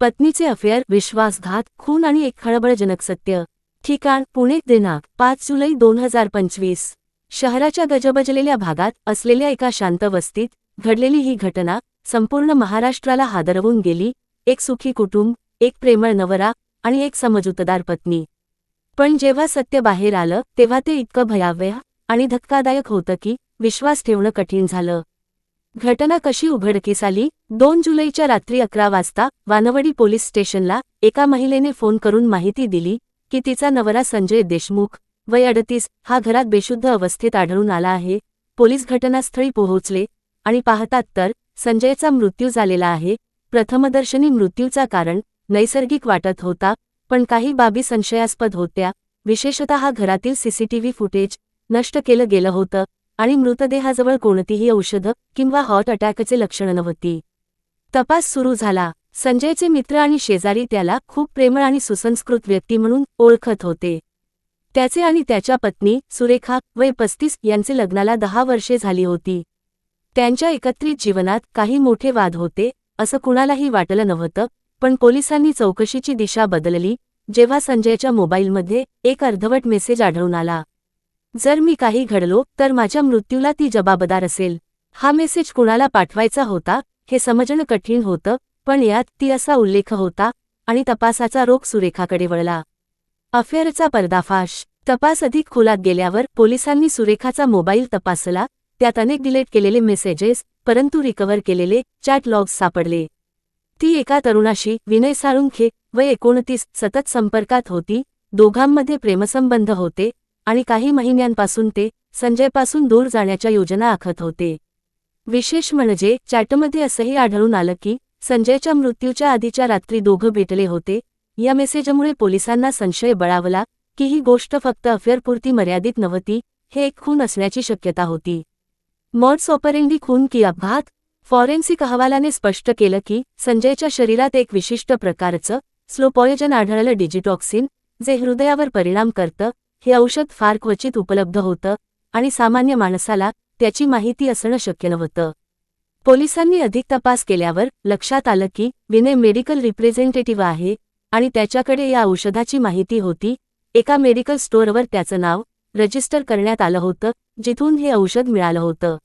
पत्नीचे अफेअर विश्वासघात खून आणि एक खळबळजनक सत्य. ठिकाण पुणे दिनांक पाच जुलै दोन हजार पंचवीस. शहराच्या गजबजलेल्या भागात असलेल्या एका शांत वस्तीत घडलेली ही घटना संपूर्ण महाराष्ट्राला हादरवून गेली. एक सुखी कुटुंब एक प्रेमळ नवरा आणि एक समजूतदार पत्नी. पण जेव्हा सत्य बाहेर आलं तेव्हा ते इतकं भयावह आणि धक्कादायक होतं की विश्वास ठेवणं कठीण झालं. घटना कशी उघडकीस आली? दोन जुलैच्या रात्री अकरा वाजता वानवडी पोलीस स्टेशनला एका महिलेने फोन करून माहिती दिली की तिचा नवरा संजय देशमुख वय अडतीस हा घरात बेशुद्ध अवस्थेत आढळून आला आहे. पोलीस घटनास्थळी पोहोचले आणि पाहतात तर संजयचा मृत्यू झालेला आहे. प्रथमदर्शनी मृत्यूचा कारण नैसर्गिक वाटत होता पण काही बाबी संशयास्पद होत्या. विशेषतः घरातील सीसीटीव्ही फुटेज नष्ट केलं गेलं होतं. आणि मृतदेहाजवळ कोणतीही औषधं किंवा हॉट अटॅकचे लक्षणं नव्हती. तपास सुरू झाला. संजयचे मित्र आणि शेजारी त्याला खूप प्रेमळ आणि सुसंस्कृत व्यक्ती म्हणून ओळखत होते. त्याचे आणि त्याच्या पत्नी सुरेखा वय पस्तीस यांचे लग्नाला दहा वर्षे झाली होती. त्यांच्या एकत्रित जीवनात काही मोठे वाद होते असं कुणालाही वाटलं नव्हतं पण पोलिसांनी चौकशीची दिशा बदलली जेव्हा संजयच्या मोबाईलमध्ये एक अर्धवट मेसेज आढळून आला. जर मी काही घडलो तर माझ्या मृत्यूला ती जबाबदार असेल. हा मेसेज कुणाला पाठवायचा होता हे समजणं कठीण होतं पण यात ती असा उल्लेख होता आणि तपासाचा रोख सुरेखाकडे वळला. अफेअरचा पर्दाफाश. तपास अधिक खोलात गेल्यावर पोलिसांनी सुरेखाचा मोबाईल तपासला त्यात अनेक डिलीट केलेले मेसेजेस परंतु रिकव्हर केलेले चॅट लॉग्स सापडले. ती एका तरुणाशी विनय साळुंखे व एकोणतीस सतत संपर्कात होती दोघांमध्ये प्रेमसंबंध होते आणि काही महिन्यांपासून ते संजयपासून दूर जाण्याच्या योजना आखत होते. विशेष म्हणजे चॅटमध्ये असंही आढळून आलं की संजयच्या मृत्यूच्या आधीच्या रात्री दोघं भेटले होते. या मेसेजमुळे पोलिसांना संशय बळावला की ही गोष्ट फक्त अफेअरपुरती मर्यादित नव्हती हे एक खून असण्याची शक्यता होती. मॉड्स ऑपरेंडी खून की अपघात? फॉरेन्सिक अहवालाने स्पष्ट केलं की संजयच्या शरीरात एक विशिष्ट प्रकारचं स्लोपॉयजन आढळलं डिजिटॉक्सिन जे हृदयावर परिणाम करतं हे औषध फार क्वचित उपलब्ध होतं आणि सामान्य माणसाला त्याची माहिती असणं शक्य नव्हतं. पोलिसांनी अधिक तपास केल्यावर लक्षात आलं की विनय मेडिकल रिप्रेझेंटेटिव्ह आहे आणि त्याच्याकडे या औषधाची माहिती होती. एका मेडिकल स्टोअरवर त्याचं नाव रजिस्टर करण्यात आलं होतं जिथून हे औषध मिळालं होतं.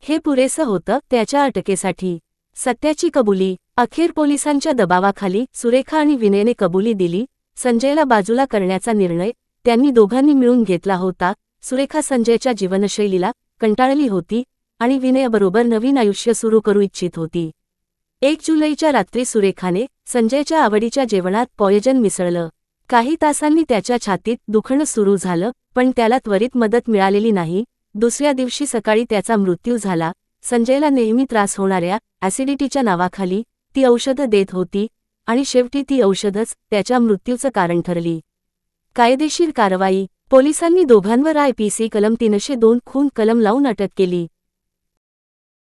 हे पुरेसं होतं त्याच्या अटकेसाठी. सत्याची कबुली. अखेर पोलिसांच्या दबावाखाली सुरेखा आणि विनयने कबुली दिली. संजयला बाजूला करण्याचा निर्णय त्यांनी दोघांनी मिळून घेतला होता. सुरेखा संजयच्या जीवनशैलीला कंटाळली होती आणि विनयाबरोबर नवीन आयुष्य सुरू करू इच्छित होती. एक जुलैच्या रात्री सुरेखाने संजयच्या आवडीच्या जेवणात पॉयजन मिसळलं. काही तासांनी त्याच्या छातीत दुखणं सुरू झालं पण त्याला त्वरित मदत मिळालेली नाही. दुसऱ्या दिवशी सकाळी त्याचा मृत्यू झाला. संजयला नेहमी त्रास होणाऱ्या ॲसिडिटीच्या नावाखाली ती औषधं देत होती आणि शेवटी ती औषधच त्याच्या मृत्यूचं कारण ठरली. कायदेशीर कारवाई. पोलिसांनी दोघांवर आय पी सी कलम तीनशे दोन खून कलम लावून अटक केली.